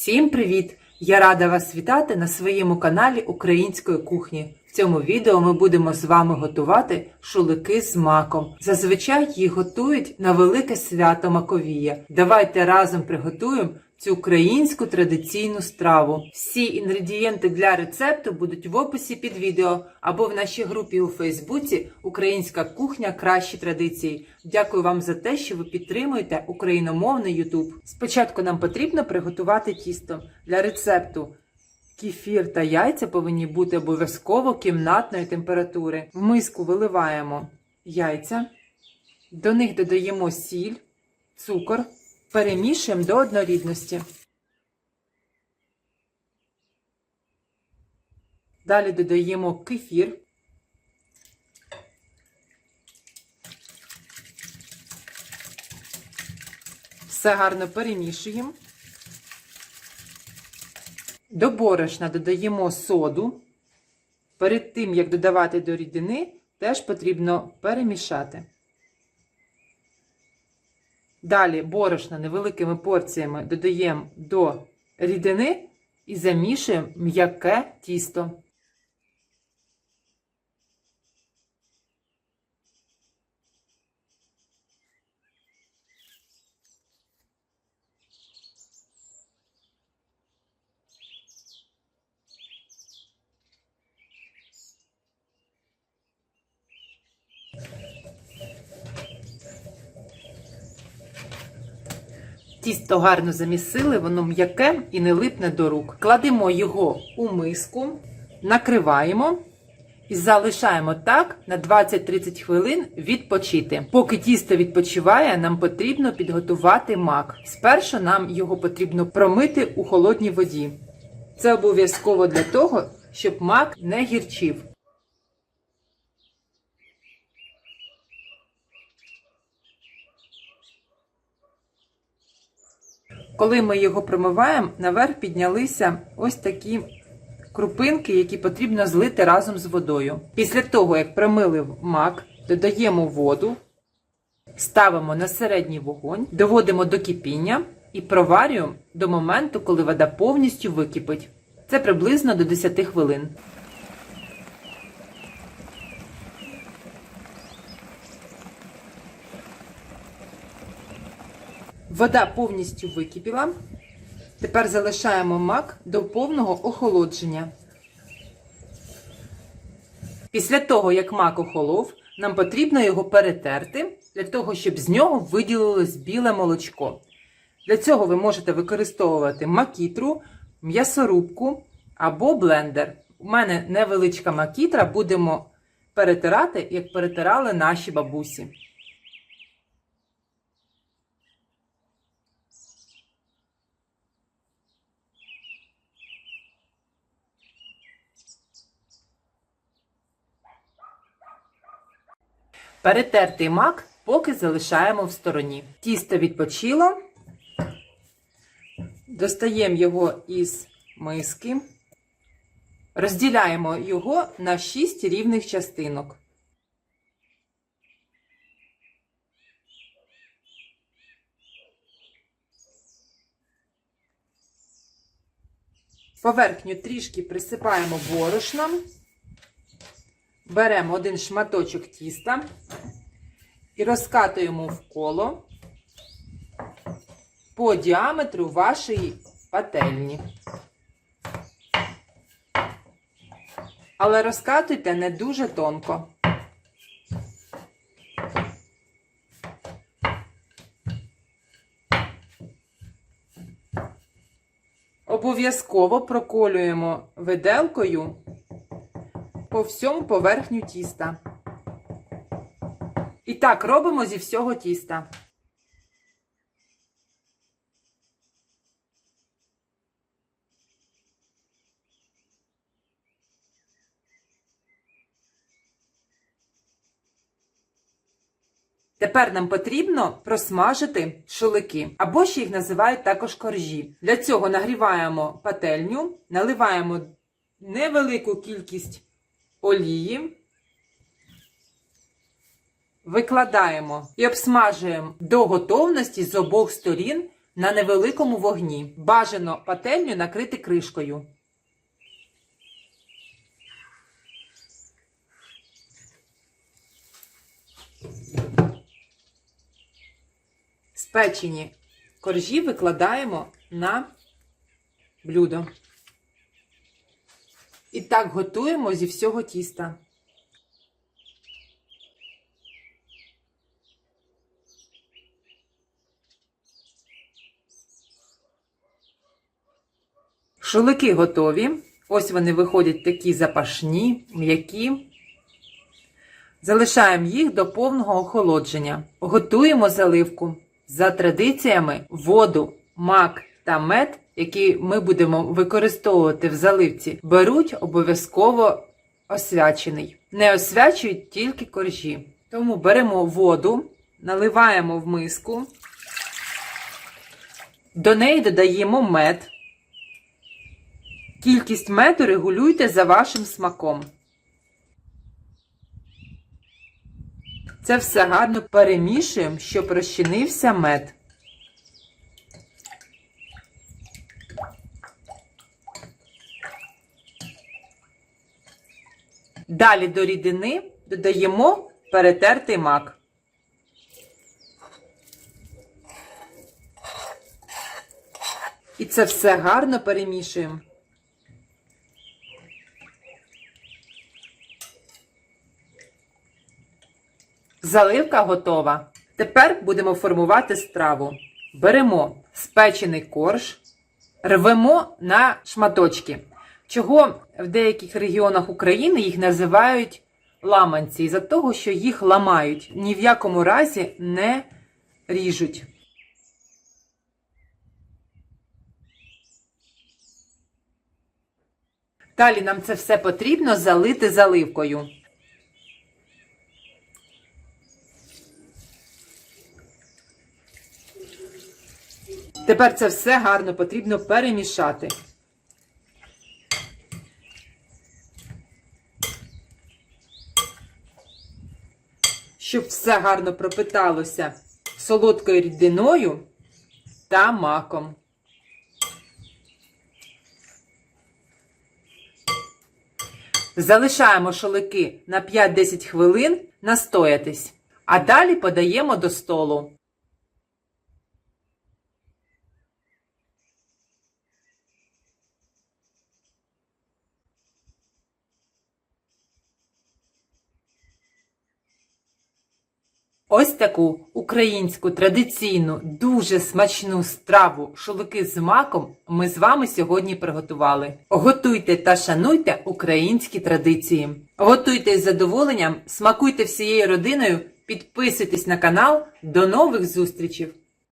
Всім привіт! Я рада вас вітати на своєму каналі Української кухні. В цьому відео ми будемо з вами готувати шулики з маком. Зазвичай їх готують на велике свято Маковія. Давайте разом приготуємо цю українську традиційну страву. Всі інгредієнти для рецепту будуть в описі під відео або в нашій групі у Фейсбуці Українська кухня кращі традиції. Дякую вам за те, що ви підтримуєте україномовний YouTube. Спочатку нам потрібно приготувати тісто для рецепту. Кефір та яйця повинні бути обов'язково кімнатної температури. В миску виливаємо яйця, до них додаємо сіль, цукор, перемішуємо до однорідності. Далі додаємо кефір. Все гарно перемішуємо. До борошна додаємо соду. Перед тим, як додавати до рідини, теж потрібно перемішати. Далі борошна невеликими порціями додаємо до рідини і замішуємо м'яке тісто. Тісто гарно замісили, воно м'яке і не липне до рук. Кладемо його у миску, накриваємо і залишаємо так на 20-30 хвилин відпочити. Поки тісто відпочиває, нам потрібно підготувати мак. Спершу нам його потрібно промити у холодній воді. Це обов'язково для того, щоб мак не гірчив. Коли ми його промиваємо, наверх піднялися ось такі крупинки, які потрібно злити разом з водою. Після того, як промили мак, додаємо воду, ставимо на середній вогонь, доводимо до кипіння і проварюємо до моменту, коли вода повністю википить. Це приблизно до 10 хвилин. Вода повністю википіла. Тепер залишаємо мак до повного охолодження. Після того, як мак охолов, нам потрібно його перетерти для того, щоб з нього виділилось біле молочко. Для цього ви можете використовувати макітру, м'ясорубку або блендер. У мене невеличка макітра, будемо перетирати, як перетирали наші бабусі. Перетертий мак поки залишаємо в стороні. Тісто відпочило. Достаємо його із миски. Розділяємо його на 6 рівних частинок. Поверхню трішки присипаємо борошном. Беремо один шматочок тіста і розкатуємо в коло по діаметру вашої пательні. Але розкатуйте не дуже тонко. Обов'язково проколюємо виделкою по всьому поверхню тіста. І так робимо зі всього тіста. Тепер нам потрібно просмажити шулики, або ще їх називають також коржі. Для цього нагріваємо пательню, наливаємо невелику кількість олії, викладаємо і обсмажуємо до готовності з обох сторін на невеликому вогні. Бажано пательню накрити кришкою. Спечені коржі викладаємо на блюдо. І так готуємо зі всього тіста. Шулики готові. Ось вони виходять такі запашні, м'які. Залишаємо їх до повного охолодження. Готуємо заливку. За традиціями воду, мак та мед, які ми будемо використовувати в заливці, беруть обов'язково освячений. Не освячують тільки коржі. Тому беремо воду, наливаємо в миску, до неї додаємо мед. Кількість меду регулюйте за вашим смаком. Це все гарно перемішуємо, щоб розчинився мед. Далі до рідини додаємо перетертий мак. І це все гарно перемішуємо. Заливка готова. Тепер будемо формувати страву. Беремо спечений корж, рвемо на шматочки. Чого в деяких регіонах України їх називають ламанці, із-за того, що їх ламають, ні в якому разі не ріжуть. Далі нам це все потрібно залити заливкою. Тепер це все гарно потрібно перемішати. Щоб все гарно пропиталося солодкою рідиною та маком. Залишаємо шолики на 5-10 хвилин настоятись, а далі подаємо до столу. Ось таку українську традиційну, дуже смачну страву шулики з маком ми з вами сьогодні приготували. Готуйте та шануйте українські традиції. Готуйте з задоволенням, смакуйте всією родиною, підписуйтесь на канал. До нових зустрічей!